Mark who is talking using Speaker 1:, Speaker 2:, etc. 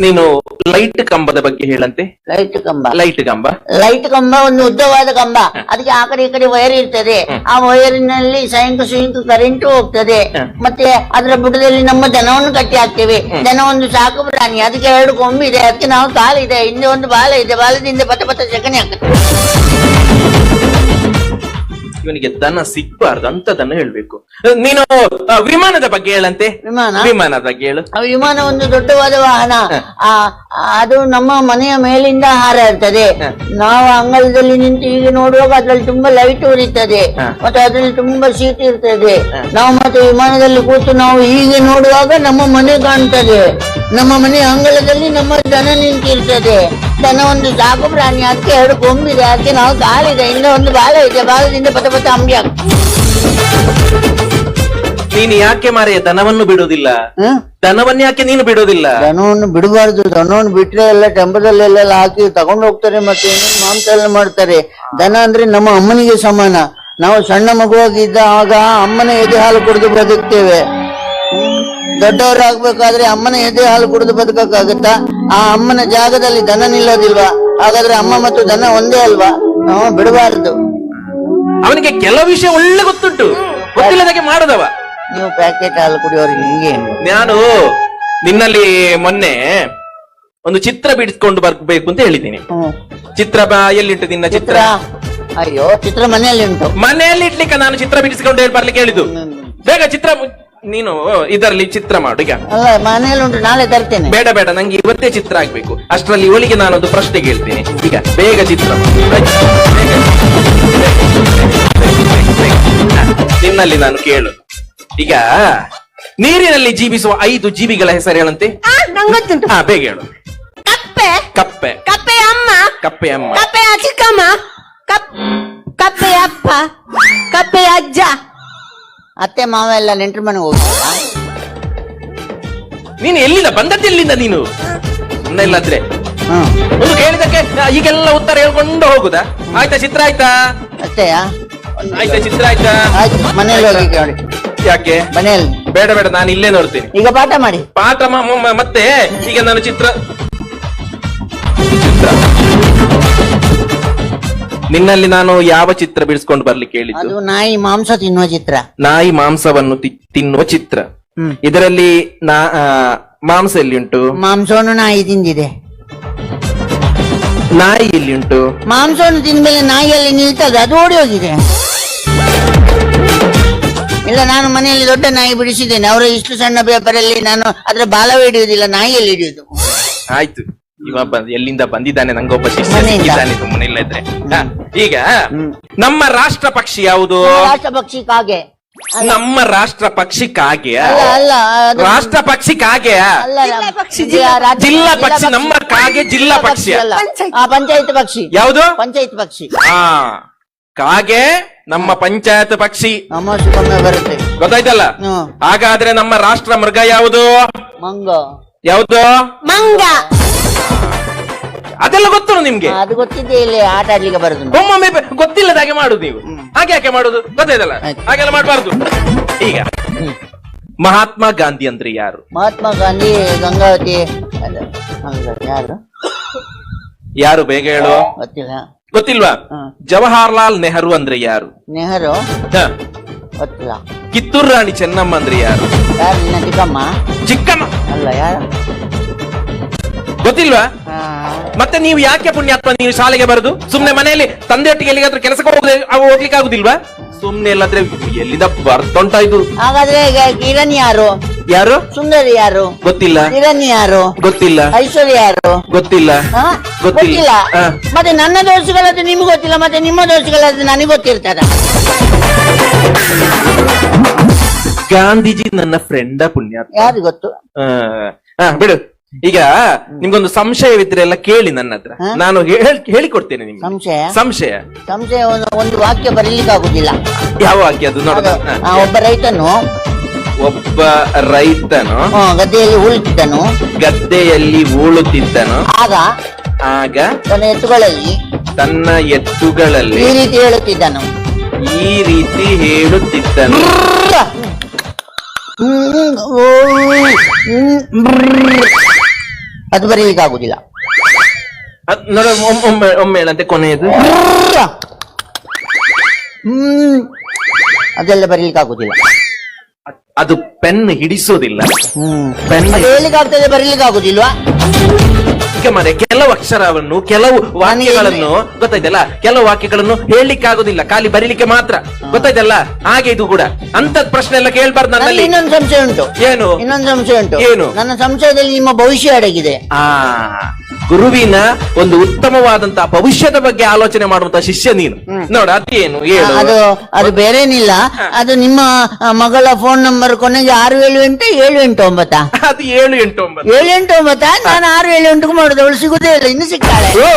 Speaker 1: ನೀನು ಲೈಟ್ ಕಂಬದ ಬಗ್ಗೆ ಹೇಳಂತೆ.
Speaker 2: ಲೈಟ್ ಕಂಬ.
Speaker 1: ಲೈಟ್ ಕಂಬ.
Speaker 2: ಲೈಟ್ ಕಂಬ ಒಂದು ಉದ್ದವಾದ ಕಂಬ. ಅದಕ್ಕೆ ಆ ಕಡೆ ಈ ಕಡೆ ವೈರ್ ಇರ್ತದೆ. ಆ ವೈರಿನಲ್ಲಿ ಸೈಂಕು ಸುಯಿಂಕು ಕರೆಂಟ್ ಹೋಗ್ತದೆ. ಮತ್ತೆ ಅದರ ಬುಡದಲ್ಲಿ ನಮ್ಮ ದನವನ್ನು ಕಟ್ಟಿ ಹಾಕ್ತೇವೆ. ದನ ಒಂದು ಸಾಕು ಪ್ರಾಣಿ. ಅದಕ್ಕೆ ಎರಡು ಕೊಂಬಿದೆ ಅದಕ್ಕೆ ನಾವು ಕಾಲಿದೆ. ಹಿಂದೆ ಒಂದು ಬಾಲ ಇದೆ. ಬಾಲದಿಂದ ಪಟ ಪಟ ಸಗಣಿ ಹಾಕ್ತದೆ
Speaker 1: ಇವನಿಗೆ ದನ ಸಿಗ್ಬಾರ್ದು ಅಂತದನ್ನು ಹೇಳ್ಬೇಕು. ನೀನು ವಿಮಾನದ ಬಗ್ಗೆ ಹೇಳಂತೆ?
Speaker 2: ವಿಮಾನ?
Speaker 1: ವಿಮಾನದ ಬಗ್ಗೆ ಹೇಳು.
Speaker 2: ವಿಮಾನ ಒಂದು ದೊಡ್ಡವಾದ ವಾಹನ. ಅದು ನಮ್ಮ ಮನೆಯ ಮೇಲಿಂದ ಹಾರಾಡ್ತದೆ
Speaker 1: ಇರ್ತದೆ
Speaker 2: ನಾವು ಅಂಗಳದಲ್ಲಿ ನಿಂತು ಈಗ ನೋಡುವಾಗ ಅದ್ರಲ್ಲಿ ತುಂಬಾ ಲೈಟ್ ಉರಿತದೆ. ಮತ್ತೆ ಅದ್ರಲ್ಲಿ ತುಂಬಾ ಸೀಟ್ ಇರ್ತದೆ. ನಾವು ಮತ್ತೆ ವಿಮಾನದಲ್ಲಿ ಕೂತು ನಾವು ಹೀಗೆ ನೋಡುವಾಗ ನಮ್ಮ ಮನೆ ಕಾಣ್ತದೆ. ನಮ್ಮ ಮನೆ ಅಂಗಳದಲ್ಲಿ ನಮ್ಮ ದನ ನಿಂತಿರ್ತದೆ. ದನ ಒಂದು ಸಾಕು ಪ್ರಾಣಿ ಅದಕ್ಕೆ ಎರಡು ಕೊಂಬಿದೆ ಅದಕ್ಕೆ ನಾವು ಕಾಲಿದೆ ಇನ್ನ ಒಂದು ಬಾಲ ಇದೆ ಬಾಲದಿಂದ ಪದ ಪದ ಅಂಬಿ
Speaker 1: ನೀನು ಯಾಕೆ ಮಾರೆಯ ದನವನ್ನು ಬಿಡುವುದಿಲ್ಲ?
Speaker 2: ಹ್ಮ್
Speaker 1: ದನವನ್ನು ಯಾಕೆ ನೀನು ಬಿಡೋದಿಲ್ಲ
Speaker 2: ದನವನ್ನು ಬಿಡಬಾರ್ದು ದನವನ್ನು ಬಿಟ್ರೆ ಎಲ್ಲ ಟೆಂಪದಲ್ಲೆಲ್ಲ ಹಾಕಿ ತಗೊಂಡು ಹೋಗ್ತಾರೆ ಮತ್ತೆ ಮಾಂಸ ಎಲ್ಲ ಮಾಡ್ತಾರೆ. ದನ ಅಂದ್ರೆ ನಮ್ಮ ಅಮ್ಮನಿಗೆ ಸಮಾನ. ನಾವು ಸಣ್ಣ ಮಗುವಾಗಿದ್ದ ಆಗ ಅಮ್ಮನ ಎದೆ ಹಾಲು ಕುಡಿದು ಬದುಕ್ತೇವೆ. ದೊಡ್ಡವರಾಗ್ಬೇಕಾದ್ರೆ ಅಮ್ಮನ ಎದೆ ಹಾಲು ಕುಡಿದು ಬದುಕಕ್ಕಾಗತ್ತಾ? ಆ ಅಮ್ಮನ ಜಾಗದಲ್ಲಿ ದನ ನಿಲ್ಲೋದಿಲ್ವಾ? ಹಾಗಾದ್ರೆ ಅಮ್ಮ ಮತ್ತು ದನ ಒಂದೇ ಅಲ್ವಾ? ನಾವು ಬಿಡಬಾರದು.
Speaker 1: ಅವನಿಗೆ ಕೆಲವು ವಿಷಯ ಒಳ್ಳೆ ಗೊತ್ತುಂಟು. ಗೊತ್ತಿಲ್ಲದಾಗೆ ಮಾಡದವ.
Speaker 2: ನೀವು ಪ್ಯಾಕೆಟ್ ಹಾಲು ಕುಡಿಯೋರಿಗೆ ಏನು?
Speaker 1: ನಾನು ನಿನ್ನಲ್ಲಿ ಮೊನ್ನೆ ಒಂದು ಚಿತ್ರ ಬಿಡಿಸ್ಕೊಂಡು ಬರ್ಬೇಕು ಅಂತ ಹೇಳಿದ್ದೀನಿ. ಚಿತ್ರ ಬ- ಎಲ್ಲಿಂಟು ನಿನ್ನ ಚಿತ್ರ?
Speaker 2: ಚಿತ್ರ? ಅಯ್ಯೋ ಚಿತ್ರ ಮನೆಯಲ್ಲಿ ಉಂಟು.
Speaker 1: ಮನೆಯಲ್ಲಿ ಇಡ್ಲಿಕ್ಕೆ ನಾನು ಚಿತ್ರ ಬಿಡಿಸ್ಕೊಂಡು ಹೇಳಿ ಬರ್ಲಿಕ್ಕೆ ಹೇಳಿದ್ದು. ಬೇಗ ಚಿತ್ರ ನೀನು ಇದರಲ್ಲಿ ಚಿತ್ರ ಮಾಡು ಈಗ.
Speaker 2: ಅಲ್ಲ ಮನೆಯಲ್ಲಿ ಉಂಟು ನಾಳೆ ತರ್ತೇನೆ.
Speaker 1: ಬೇಡ ಬೇಡ ನಂಗೆ ಇವತ್ತೇ ಚಿತ್ರ ಆಗ್ಬೇಕು. ಅಷ್ಟರಲ್ಲಿ ಇವಳಿಗೆ ನಾನೊಂದು ಪ್ರಶ್ನೆ ಕೇಳ್ತೇನೆ. ಈಗ ಬೇಗ ಚಿತ್ರ ಮಾಡು. ಬೇಗ, ಬೇಗ. ನಿನ್ನಲ್ಲಿ ನಾನು ಕೇಳು ಈಗ ನೀರಿನಲ್ಲಿ ಜೀವಿಸುವ ಐದು ಜೀವಿಗಳ ಹೆಸರು ಹೇಳಂತೆ?
Speaker 3: ಆ,
Speaker 1: ಹಾ ಬೇಗ ಹೇಳು.
Speaker 3: ಕಪ್ಪೆ.
Speaker 1: ಕಪ್ಪೆ.
Speaker 3: ಕಪ್ಪೆ ಅಮ್ಮ.
Speaker 1: ಕಪ್ಪೆ ಅಮ್ಮ.
Speaker 3: ಕಪ್ಪೆ ಚಿಕ್ಕಮ್ಮ. ಕಪ್ ಕಪ್ಪೆ ಅಪ್ಪ. ಕಪ್ಪೆ ಅಜ್ಜ.
Speaker 2: ಅತ್ತೆ ಮಾವ ಎಲ್ಲ ನೆಂಟ್ರ ಮನೆಗೆ ಹೋಗ್ತಾರಾ?
Speaker 1: ನೀನು ಎಲ್ಲಿಂದ? ಬಂದದ್ದು ಎಲ್ಲಿಂದ ನೀನು? ಇಲ್ಲಾದ್ರೆ
Speaker 2: ಹ್ಮ್
Speaker 1: ಒಂದು ಕೇಳಿದಕ್ಕೆ ಆ, ಈಗೆಲ್ಲ ಉತ್ತರ ಹೇಳ್ಕೊಂಡು ಹೋಗುದಾ? ಆಯ್ತಾ ಚಿತ್ರ ಆಯ್ತಾ?
Speaker 2: ಅತ್ತೆಯಾ?
Speaker 1: ಆಯ್ತಾ ಚಿತ್ರ ಆಯ್ತಾ?
Speaker 2: ಆಯ್ತು ಮನೆಯಲ್ಲಿ ಹೋಗಿ ನೋಡಿ.
Speaker 1: ಯಾಕೆ?
Speaker 2: ಮನೆಯಲ್ಲಿ.
Speaker 1: ಬೇಡ ಬೇಡ ನಾನು ಇಲ್ಲೇ ನೋಡ್ತೀನಿ.
Speaker 2: ಈಗ ಪಾಠ ಮಾಡಿ.
Speaker 1: ಪಾಠ ಮ- ಮ- ಮತ್ತೆ ಈಗ ನಾನು ಚಿತ್ರ ಚಿತ್ರ. ನಿನ್ನಲ್ಲಿ ನಾನು ಯಾವ ಚಿತ್ರ ಬಿಡಿಸ್ಕೊಂಡು ಬರ್ಲಿಕ್ಕೆ ಹೇಳಿದ್ದು?
Speaker 2: ಅದು ನಾಯಿ ಮಾಂಸ ತಿನ್ನುವ ಚಿತ್ರ.
Speaker 1: ನಾಯಿ ಮಾಂಸವನ್ನು ತಿ- ತಿನ್ನುವ ಚಿತ್ರ.
Speaker 2: ಹ್ಮ್.
Speaker 1: ಇದರಲ್ಲಿ ನಾ ಆ, ಮಾಂಸ ಎಲ್ಲಿ ಉಂಟು
Speaker 2: ಮಾಂಸವನ್ನು ನಾಯಿ ತಿಂದಿದೆ.
Speaker 1: ನಾಯಿ ಎಲ್ಲಿ ಉಂಟು
Speaker 2: ಮಾಂಸವನ್ನು ತಿಂದ್ಮೇಲೆ ನಾಯಿಯಲ್ಲಿ ನಿಲ್ತದೆ ಅದು ಓಡಿ ಹೋಗಿದೆ. ಇಲ್ಲ ನಾನು ಮನೆಯಲ್ಲಿ ದೊಡ್ಡ ನಾಯಿ ಬಿಡಿಸಿದ್ದೇನೆ. ಅವರ ಇಷ್ಟು ಸಣ್ಣ ಪೇಪರ್ ಅಲ್ಲಿ ನಾನು ಅದ್ರ ಬಾಲವೇ ಹಿಡಿಯುವುದಿಲ್ಲ ನಾಯಿಯಲ್ಲಿ ಹಿಡಿಯುವುದು.
Speaker 1: ಆಯ್ತು. ಇವ ಬಂದ್ ಎಲ್ಲಿಂದ ಬಂದಿದ್ದಾನೆ ನಂಗೊಬ್ಬ ಶಿಷ್ಯ
Speaker 2: ಮನೆಯಿಂದ.
Speaker 1: ಸಿಕ್ಕಿದ್ದಾನೆ ಸುಮ್ಮನೆ ಇಲ್ಲ ಇದ್ರೆ. ಹ, ಈಗ ನಮ್ಮ ರಾಷ್ಟ್ರ ಪಕ್ಷಿ ಯಾವುದು?
Speaker 2: ರಾಷ್ಟ್ರ ಪಕ್ಷಿ ಕಾಗೆ.
Speaker 1: ನಮ್ಮ ರಾಷ್ಟ್ರ ಪಕ್ಷಿ ಕಾಗೆ.
Speaker 2: ಅಲ್ಲ ಅಲ್ಲ ಅದು-
Speaker 1: ರಾಷ್ಟ್ರ ಪಕ್ಷಿ ಕಾಗೆ.
Speaker 2: ಅಲ್ಲ
Speaker 3: ಜಿಲ್ಲಾ ಪಕ್ಷಿ,
Speaker 2: ಇದು
Speaker 3: ಜಿಲ್ಲಾ-
Speaker 2: ರಾಜ್ಯ-
Speaker 1: ಜಿಲ್ಲಾ ಪಕ್ಷಿ, ನಮ್ಮ ಕಾಗೆ ಜಿಲ್ಲಾ ಪಕ್ಷಿ.
Speaker 2: ಅಲ್ಲ.
Speaker 3: ಪಂಚಾಯ್ತಿ.
Speaker 2: ಆ ಪಂಚಾಯತ್ ಪಕ್ಷಿ.
Speaker 1: ಯಾವುದು?
Speaker 2: ಪಂಚಾಯತ್ ಪಕ್ಷಿ.
Speaker 1: ಹಾ ಕಾಗೆ ನಮ್ಮ ಪಂಚಾಯತ್ ಪಕ್ಷಿ.
Speaker 2: ಬರುತ್ತೆ.
Speaker 1: ಗೊತ್ತಾಯ್ತಲ್ಲ?
Speaker 2: ಹ್ಮ್
Speaker 1: ಹಾಗಾದ್ರೆ ನಮ್ಮ ರಾಷ್ಟ್ರ ಮೃಗ ಯಾವುದು?
Speaker 2: ಮಂಗ.
Speaker 1: ಯಾವುದು?
Speaker 3: ಮಂಗ.
Speaker 1: ಅದೆಲ್ಲ ಗೊತ್ತು ನಿಮ್ಗೆ?
Speaker 2: ಅದು ಗೊತ್ತಿದ್ದೆ ಇಲ್ಲಿ ಆಟ ಆಡ್ಲಿಕ್ಕೆ ಬರುದು.
Speaker 1: ಒಮ್ಮೊಮ್ಮೆ ಬೆ- ಗೊತ್ತಿಲ್ಲದ ಹಾಗೆ ಮಾಡುದು ನೀವು. ಹಾಗೆ ಯಾಕೆ ಮಾಡುದು? ಗೊತ್ತಾಯ್ತಲ್ಲ?
Speaker 2: ಆಯ್ತು.
Speaker 1: ಹಾಗೆಲ್ಲ ಮಾಡಬಾರ್ದು. ಈಗ ಮಹಾತ್ಮ ಗಾಂಧಿ ಅಂದ್ರೆ ಯಾರು?
Speaker 2: ಮಹಾತ್ಮ ಗಾಂಧಿ ಗಂಗಾವತಿ ಅಲ್ಲ, ಯಾರು?
Speaker 1: ಯಾರು ಬೇಗ ಹೇಳು?
Speaker 2: ಗೊತ್ತಿಲ್ಲ.
Speaker 1: ಗೊತ್ತಿಲ್ವಾ?
Speaker 2: ಹ್ಮ್.
Speaker 1: ಜವಾಹರ್ಲಾಲ್ ನೆಹರು ಅಂದ್ರೆ ಯಾರು?
Speaker 2: ನೆಹರು?
Speaker 1: ಹ.
Speaker 2: ಗೊತ್ತಿಲ್ಲ.
Speaker 1: ಕಿತ್ತೂರು ರಾಣಿ ಚೆನ್ನಮ್ಮ ಅಂದ್ರೆ ಯಾರು?
Speaker 2: ಯಾರು ನಿನ್ನ ಚಿಕ್ಕಮ್ಮ?
Speaker 1: ಚಿಕ್ಕಮ್ಮ.
Speaker 2: ಅಲ್ಲ ಯಾರು?
Speaker 1: ಗೊತ್ತಿಲ್ವಾ? ಮತ್ತೆ ನೀವು ಯಾಕೆ ಪುಣ್ಯಾತ್ಮ ನೀವು ಶಾಲೆಗೆ ಬರುದು? ಸುಮ್ನೆ ಮನೆಯಲ್ಲಿ ತಂದೆಯೊಟ್ಟಿಗೆ ಎಲ್ಲಿಗಾದ್ರೂ ಕೆಲಸಕ್ಕೆ ಹೋಗದೆ ಹೋಗ್ಲಿಕ್ಕೆ ಆಗುದಿಲ್ವಾ? ಸುಮ್ನೆ ಎಲ್ಲಾದ್ರೆ ಎಲ್ಲಿದ ಬರ್ತೊಂಟ ಇದು?
Speaker 2: ಹಾಗಾದ್ರೆ ಕಿರಣ್ ಯಾರು?
Speaker 1: ಯಾರು?
Speaker 2: ಸುಂದರಿ ಯಾರು?
Speaker 1: ಗೊತ್ತಿಲ್ಲ.
Speaker 2: ಕಿರಣ್ ಯಾರು?
Speaker 1: ಗೊತ್ತಿಲ್ಲ.
Speaker 2: ಐಶ್ವರ್ಯ ಯಾರು?
Speaker 1: ಗೊತ್ತಿಲ್ಲ. ಗೊತ್ತಿಲ್ಲ.
Speaker 2: ಮತ್ತೆ ನನ್ನ ದೋಷಗಳದ್ದು ನಿಮ್ಗೆ ಗೊತ್ತಿಲ್ಲ ಮತ್ತೆ ನಿಮ್ಮ ದೋಷಗಳದ್ದು ನನಗೆ ಗೊತ್ತಿರ್ತದ.
Speaker 1: ಗಾಂಧೀಜಿ ನನ್ನ ಫ್ರೆಂಡ ಪುಣ್ಯಾತ್ಮ.
Speaker 2: ಯಾರು ಗೊತ್ತು?
Speaker 1: ಹಾ. ಆ, ಬಿಡು. ಈಗ ನಿಮ್ಗೊಂದು ಸಂಶಯವಿದ್ರೆ ಎಲ್ಲ ಕೇಳಿ ನನ್ನ ಹತ್ರ? ನಾನು ಹೇಳ್- ಹೇಳಿಕೊಡ್ತೇನೆ ನಿಮ್ಗೆ
Speaker 2: ಸಂಶಯ
Speaker 1: ಸಂಶಯ
Speaker 2: ಸಂಶಯ ಒಂದು ಒಂದು ವಾಕ್ಯ ಬರೀಲಿಕ್ಕೆ ಆಗುದಿಲ್ಲ
Speaker 1: ಯಾವ ವಾಕ್ಯ ಅದು ನೋಡ
Speaker 2: ಒಬ್ಬ ರೈತನು
Speaker 1: ಒಬ್ಬ ರೈತನು
Speaker 2: ಗದ್ದೆಯಲ್ಲಿ ಉಳುತ್ತಿದ್ದನು
Speaker 1: ಗದ್ದೆಯಲ್ಲಿ ಉಳುತ್ತಿದ್ದನು
Speaker 2: ಆಗ
Speaker 1: ಆಗ
Speaker 2: ತನ್ನ ಎತ್ತುಗಳಲ್ಲಿ
Speaker 1: ತನ್ನ ಎತ್ತುಗಳಲ್ಲಿ
Speaker 2: ಈ ರೀತಿ ಹೇಳುತ್ತಿದ್ದನು
Speaker 1: ಈ ರೀತಿ ಹೇಳುತ್ತಿದ್ದನು.
Speaker 2: ಅದು ಬರೀಲಿಕ್ಕೆ ಆಗುದಿಲ್ಲ
Speaker 1: ಅದ್ ನೋಡ ಒಮ್- ಒಮ್ಮೆ ಒಮ್ಮೆ ಹೇಳಂತೆ ಕೊನೆಯದು.
Speaker 2: ಹ್ಮ್. ಅದೆಲ್ಲ ಬರೀಲಿಕ್ಕೆ ಆಗುದಿಲ್ಲ.
Speaker 1: ಅದು ಪೆನ್ ಹಿಡಿಸೋದಿಲ್ಲ. ಪೆನ್ ಮನೆ ಕೆಲವು ಅಕ್ಷರವನ್ನು ಕೆಲವು ವಾಕ್ಯಗಳನ್ನು ಗೊತ್ತಾಯ್ತಲ್ಲ? ಕೆಲವು ವಾಕ್ಯಗಳನ್ನು ಹೇಳಲಿಕ್ಕೆ ಆಗುದಿಲ್ಲ ಖಾಲಿ ಬರೀಲಿಕ್ಕೆ ಮಾತ್ರ. ಗೊತ್ತಾಯ್ತಲ್ಲ? ಹಾಗೆ ಇದು ಕೂಡ. ಅಂತ ಪ್ರಶ್ನೆ ಎಲ್ಲ ಕೇಳ್ಬಾರ್ದು ನನ್ನಲ್ಲಿ.
Speaker 2: ಇನ್ನೊಂದು ಸಂಶಯ ಉಂಟು.
Speaker 1: ಏನು?
Speaker 2: ಇನ್ನೊಂದು ಸಂಶಯ ಉಂಟು.
Speaker 1: ಏನು?
Speaker 2: ನನ್ನ ಸಂಶಯದಲ್ಲಿ ನಿಮ್ಮ ಭವಿಷ್ಯ ಅಡಗಿದೆ.
Speaker 1: ಆ ಗುರುವಿನ ಒಂದು ಉತ್ತಮವಾದಂತಹ ಭವಿಷ್ಯದ ಬಗ್ಗೆ ಆಲೋಚನೆ ಮಾಡುವಂತ ಶಿಷ್ಯ ನೀನು. ನೋಡ ಅದೇನು?
Speaker 2: ಅದು ಅದು ಬೇರೇನಿಲ್ಲ. ಅದು ನಿಮ್ಮ ಮಗಳ ಫೋನ್ ನಂಬರ್ ಕೊನೆಗೆ ಆರು ಏಳು ಎಂಟು ಏಳು ಎಂಟು ಒಂಬತ್ತಾ
Speaker 1: ಅದು ಏಳು ಎಂಟು ಒಂಬತ್ತು
Speaker 2: ಏಳು ಎಂಟು ಒಂಬತ್ತಾ ನಾನು ಆರು ಏಳು ಎಂಟು ಮಾಡುದು ಅವಳು ಸಿಗುದೇ ಇಲ್ಲ ಇನ್ನು ಸಿಗ್ತಾಳೆ
Speaker 1: ಓ